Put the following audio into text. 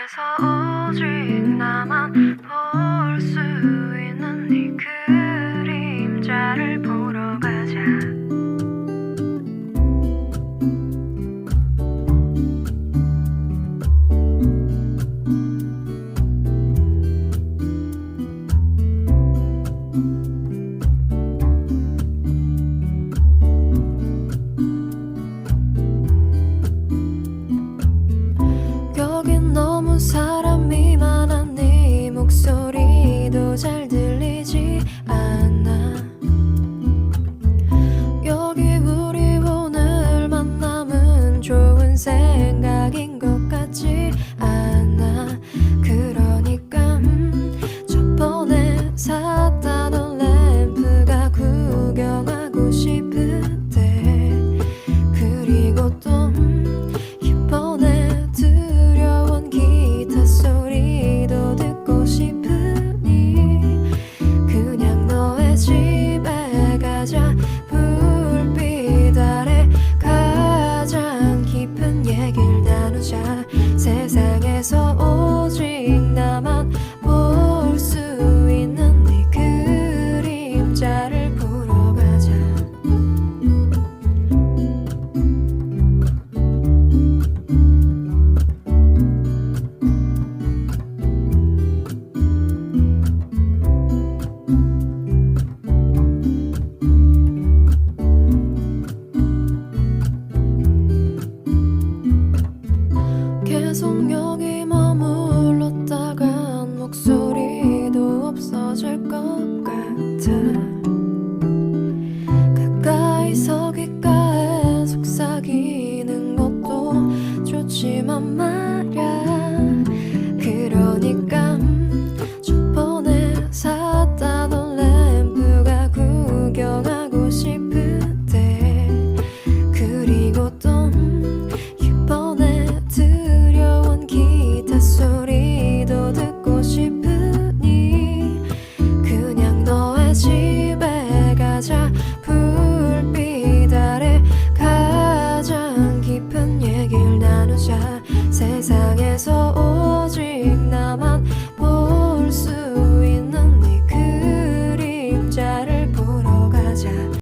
그래서 오직 나만 보 송영이 머물렀다간 목소리도 없어질 것 같아 가까이 서기가에 속삭이는 것도 좋지만 말 下